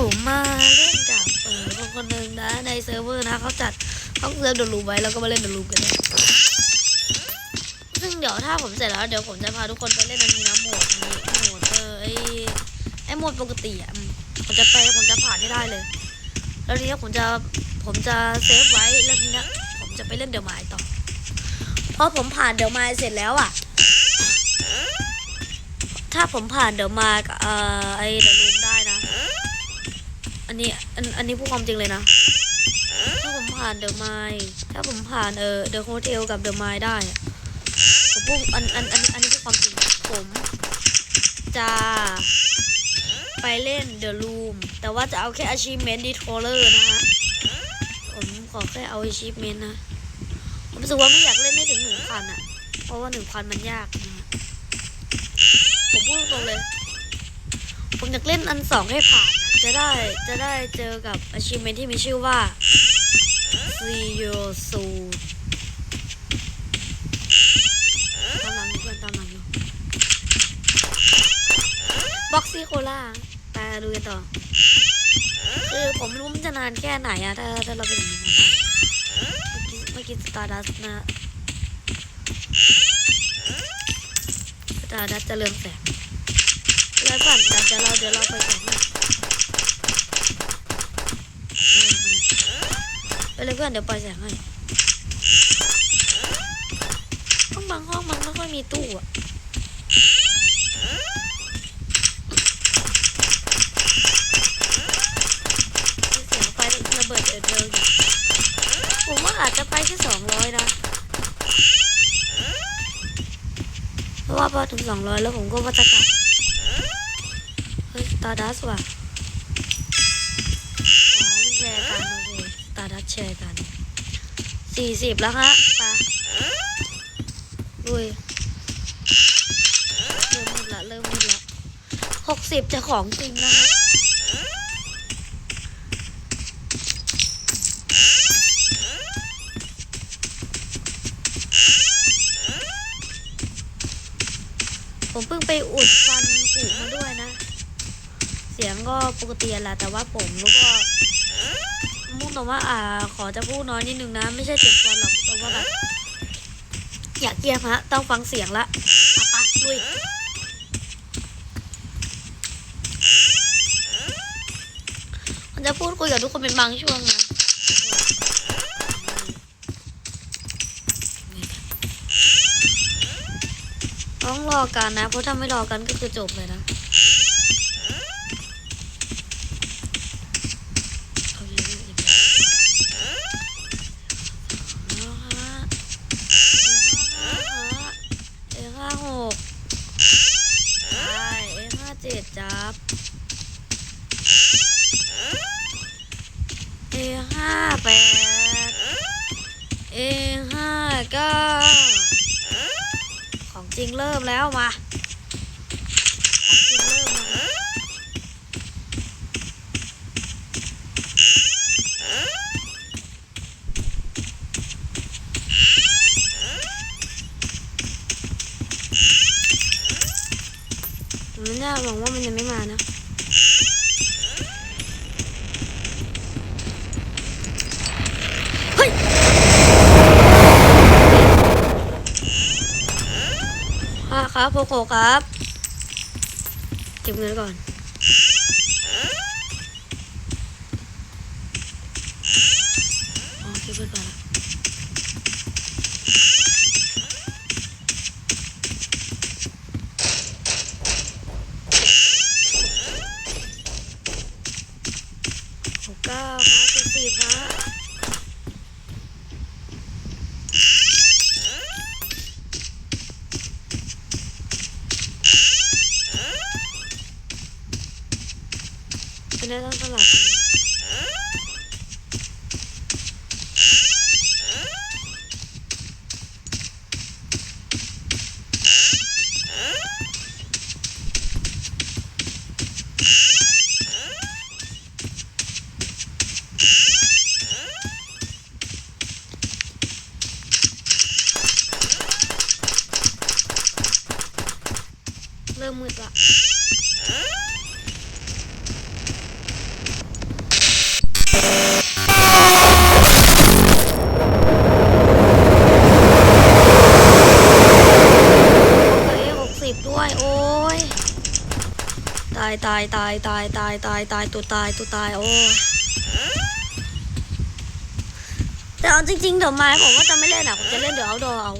ผมมาเล่นกับเออคนคนหนึ่งนะ ในเซิร์ฟเวอร์นะเขาจัดห้องเซิร์ฟเดลูไว้แล้วก็มาเล่นเดลูกันนี่ยซึ่งเดี๋ยวถ้าผมเสร็จแล้วเดี๋ยวผมจะพาทุกคนไปเล่นอันนี้นะโหมดนี้โหมดเออไอไอโหมดปกติอะผมจะไปผมจะผ่านให้ได้เลย แล้วทีนี้ผมจะผมจะเซฟไว้แล้วทีนี้ผมจะไปเล่นเดอะไมล์ต่อเพราะผมผ่านเดอะไมล์เสร็จแล้วอะถ้าผมผ่านเดอะมาร์กเอ่อไอเดอะรูม อันนี้อันอันนี้พูดความจริงเลยนะ ถ้าผมผ่านเดอะไมายถ้าผมผ่านเออเดอะโฮเทลกับเดอะไมายได้ผมพูดอันอันอันอันนี้พูดความจริงผมจะไปเล่นเดอะรูมแต่ว่าจะเอาแค่ achievement d e t o l e r นะฮะผมขอแค่เอา achievement นะ ผมรู้สึกว่าไม่อยากเล่นให้ถึงหนึ่งพันอะเพราะว่าหนึ่งพันมันยากนะฮะผมพูดตรงเลย ผมอยากเล่นอันสองให้ผ่านนะ จะได้จะได้เจอกับ achievement ที่มีชื่อว่า See You Soul ตามหลังเพื่อนตามหลังอยู่บ็อกซี่โคล่าไปดูกันต่อ คือผมรู้มันจะนานแค่ไหนอะถ้าถ้าเราไปถึงนี้ได้เมื่อกี้เมื่อกี้สตาร์ดัสนะสตาร์ดัสจะเรืองแสงแล้วก่อนเดี๋ยวเดี๋ยวเราเดี๋ยวเราไปแสงน่อยไป เลยเพื่อนเดี๋ยวปล่อยแสงให้ห้องบางห้องมันไม่ค่อยมีตู้อะเสียงไฟระเบิดเดินผมว่าอาจจะไปแค่สองร้อยนะเพราะว่าพอถึงสองร้อยแล้วผมก็ว่าจะกลับเฮ้ยตาดัสว่ะ อ๋อ มันแชร์กันโอเค ตาดัสแชร์กันสี่สิบแล้วฮะไปลุยเริ่มมืดละเริ่มมืดละหกสิบจะของจริงนะฮะผมเพิ่งไปอุดฟันผุมาด้วยนะ เสียงก็ปกติแหละแต่ว่าผมแล้วก็ มุ่งแต่ว่าอ่า ขอจะพูดน้อยนิดนึงนะ ไม่ใช่เจ็บฟันหรอกแต่ว่าแบบอยากเกียมฮะ ต้องฟังเสียงละเอาไปลุยมันจะพูดคุยกับทุกคนเป็นบางช่วงนะต้องรอกันนะ เพราะถ้าไม่รอกันก็คือจบเลยนะ เอาเยอะๆอีกแล้วฮะเอห้าหกใช่เอห้าเจ็ดจับเอห้าแปดเอห้าเก้าของจริงเริ่ม แล้วมาของจริงเริ่มมาผมไม่น่าหวังว่ามันจะไม่มานะ ครับโคโคครับ เก็บเงินก่อน อ๋อเก็บเงินก่อนละหกเก้าครับเจ็ดสิบฮะ เป็นได้ ตายตายตายตายตายตายตัวตายตัวตายโอ้แต่เอาจริงๆเดี๋ยวไม้ผมว่าจะไม่เล่นอะผมจะเล่นเดี๋ยวเอาดอเอา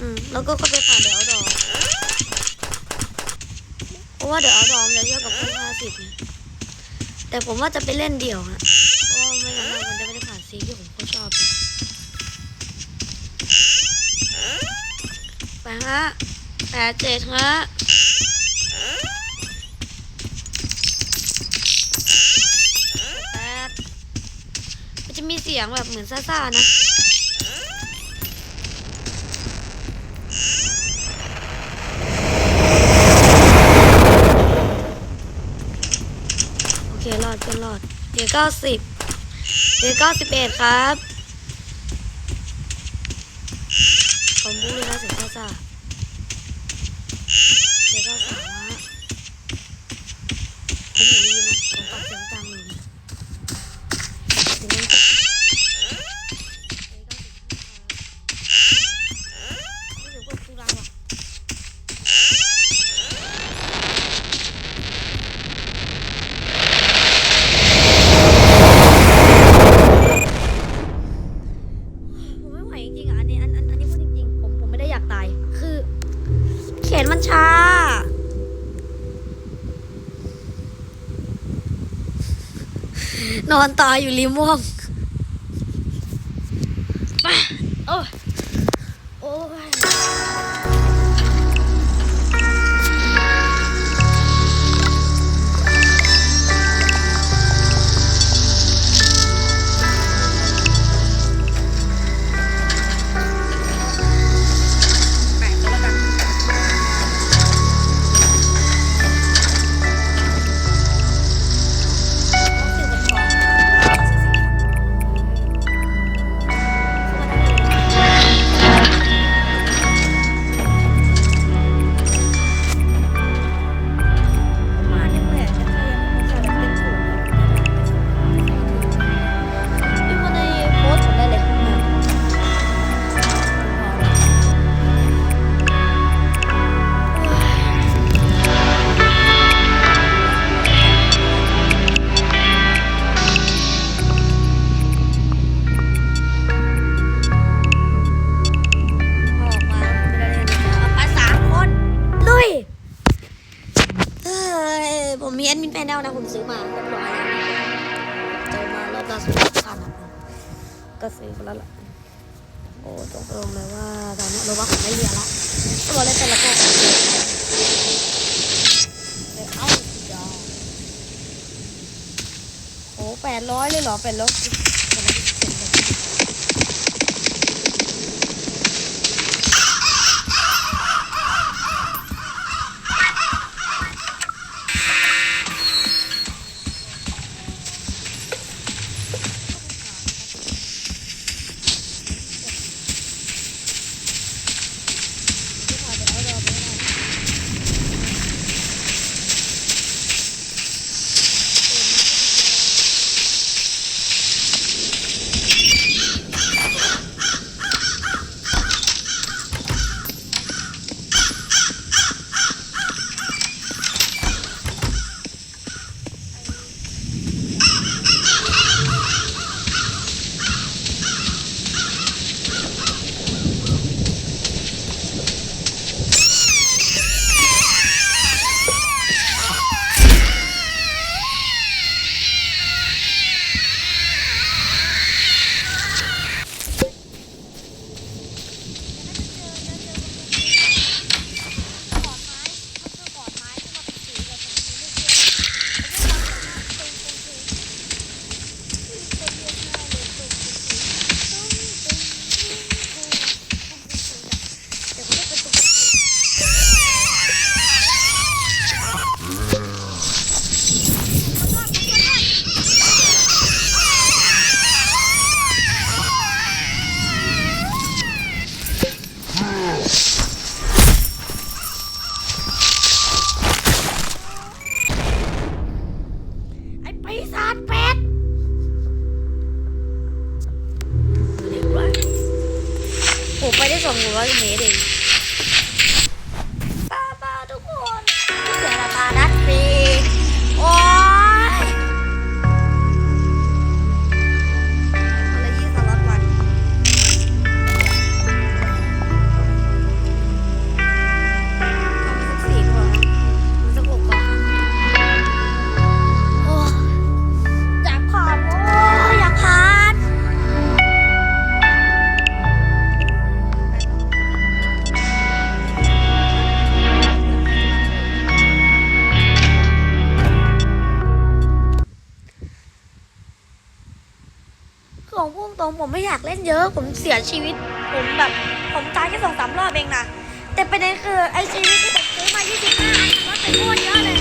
อืมแล้วก็ก็ไปผ่านเดี๋ยวเอาดอเพราะว่าเดี๋ยวเอาดอมันจะเยอะกับเพื่อนห้าสิบแต่ผมว่าจะไปเล่นเดี่ยวฮะเพราะว่าไม่งั้นเรามันจะไม่ได้ผ่านซีที่ผมก็ชอบไปฮะแปดเจ็ดฮะแปดมัน จะมีเสียงแบบเหมือนซ่าๆนะโอเครอดก็รอดเดี๋ยวเก้าสิบเดี๋ยวเก้าสิบเอ็ดครับผมพูดเลยนะเสียงซ่าซ่ นอน ผมมีแอดมินแพนเนลนะ ผมซื้อมาเรียบร้อยแล้วเจอมารอบล่าสุดพันก็ซื้อไปแล้วล่ะโอ้ตกลงเลยว่าตอนนี้เราว่าผมไม่เรียนละก็บอกเลยแต่ละก็เลยเอ้าสุดยอโอ้แปดร้อยเลยเหรอแปดร้อย ওপারে জঙ্গল মেরে เล่นเยอะผมเสียชีวิต ผมแบบผมตายแค่สองสามรอบเองนะแต่ประเด็นคือไอชีวิตที่ผมซื้อมา 25อันมันเป็นโคตรเยอะเลย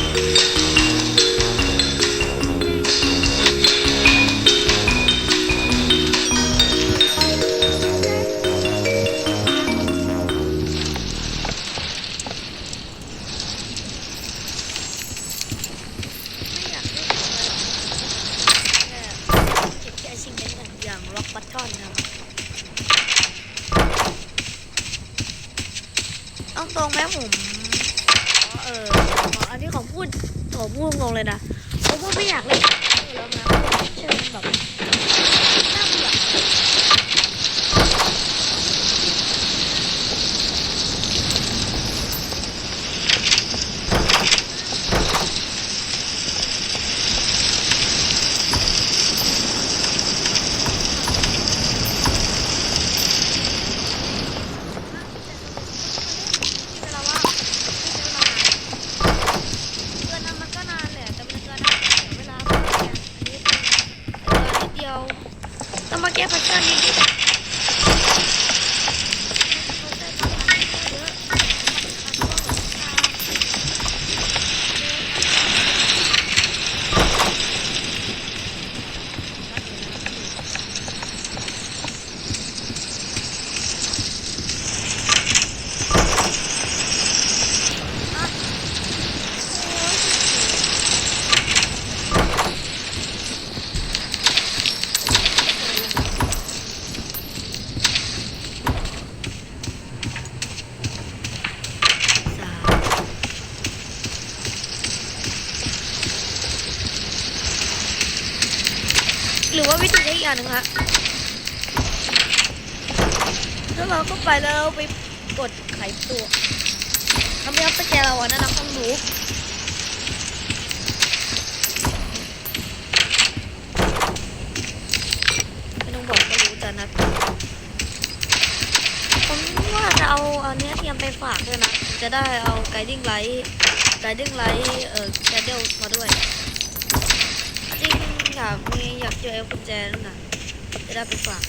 ยังไปฝากด้วยนะ จะได้เอาไกดิ้งไลท์ไกดิ้งไลท์เอ่อแคดเดลมาด้วย จริงอยากมีอยากเจอเอลกุญแจนั่นนะจะได้ไปฝาก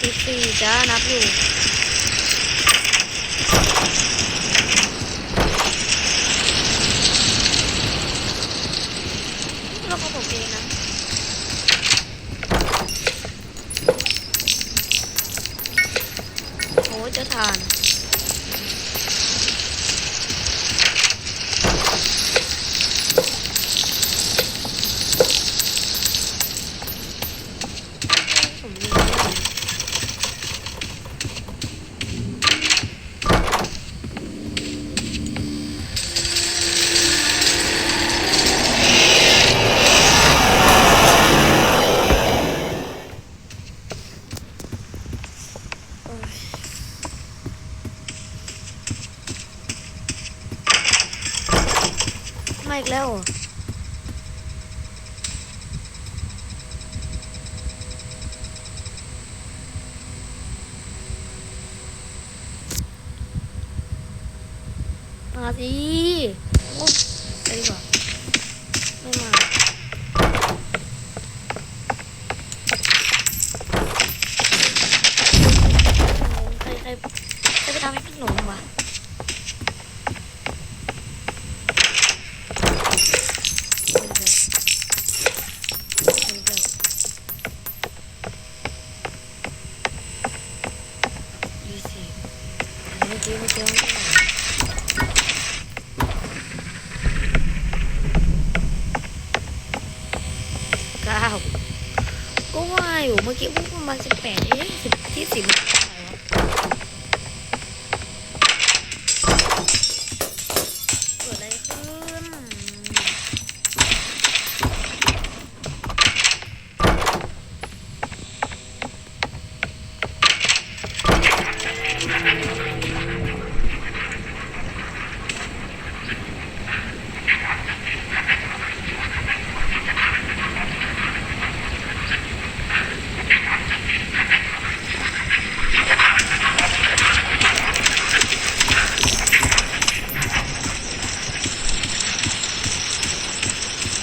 สิบสี่จ้านับอยู่เราวก็ผมเองนะ มาสิไปดีกว่า สิบที่สิบเกิดอะไรขึ้น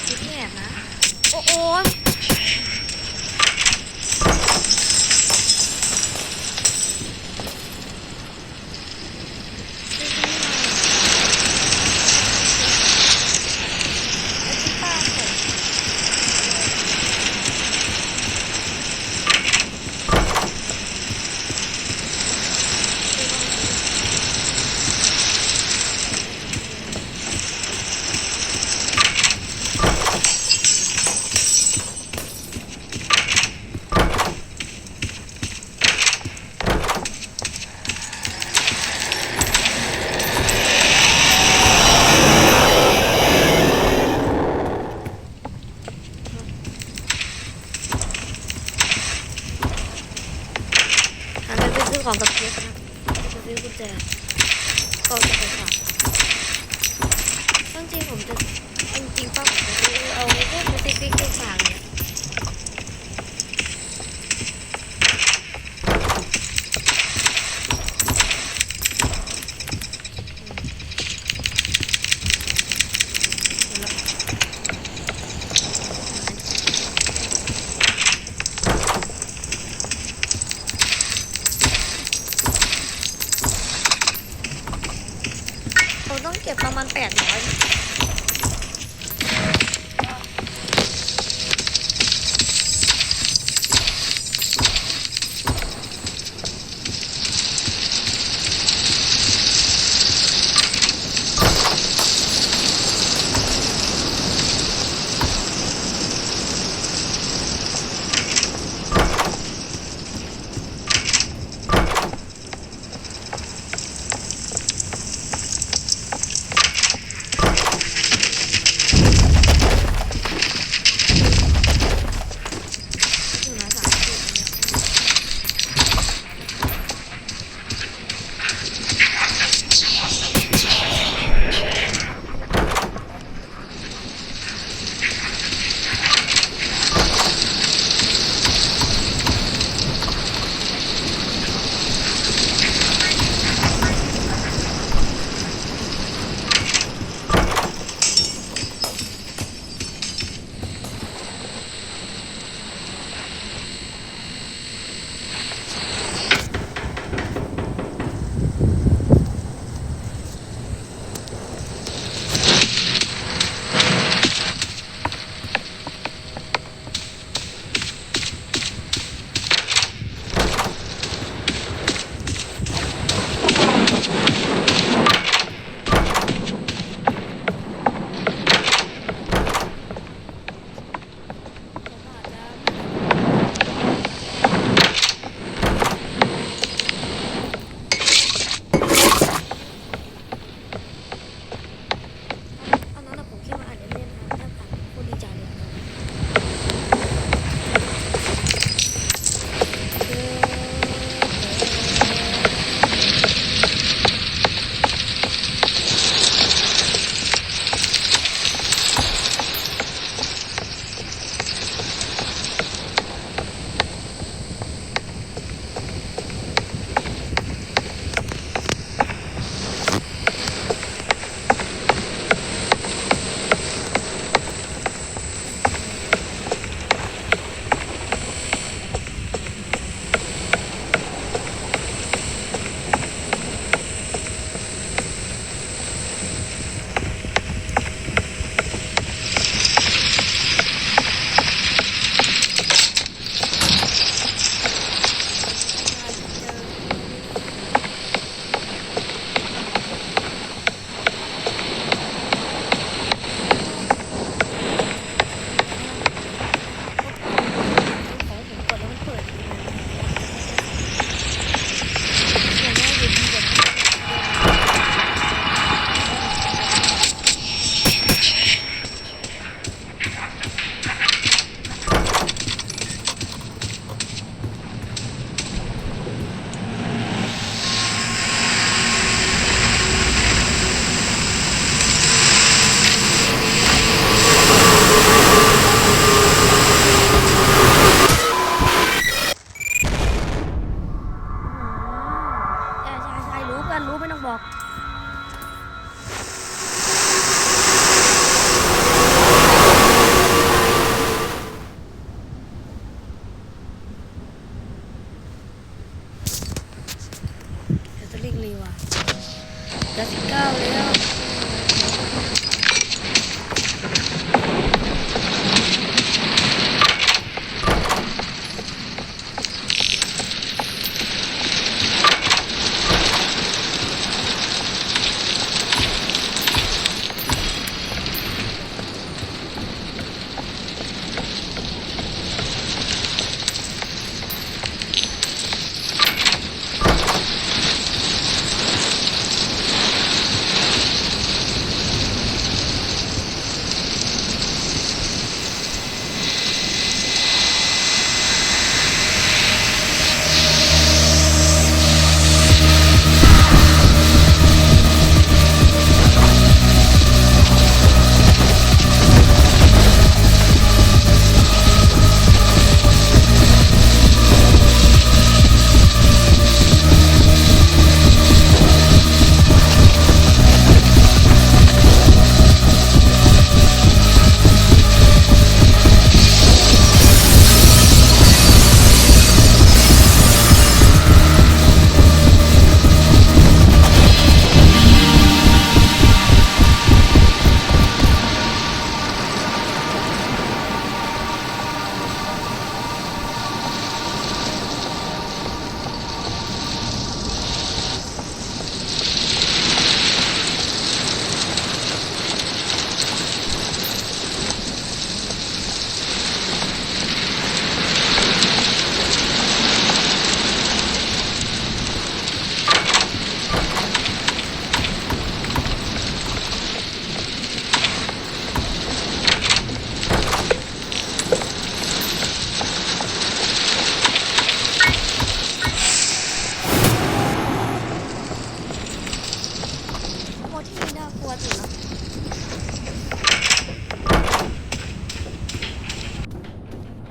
คิดแอบนะ โอ้โอ้ยหันไปซื้อ ของกับเพียนะไปซื้อกุญแจก็จะไปฝากจริงผมจะจริงป้าผมจะซื้อเอาพวกสติ๊กเกอร์ฝาก เร่งเลยว่ะเก้าสิบเก้าแล้ว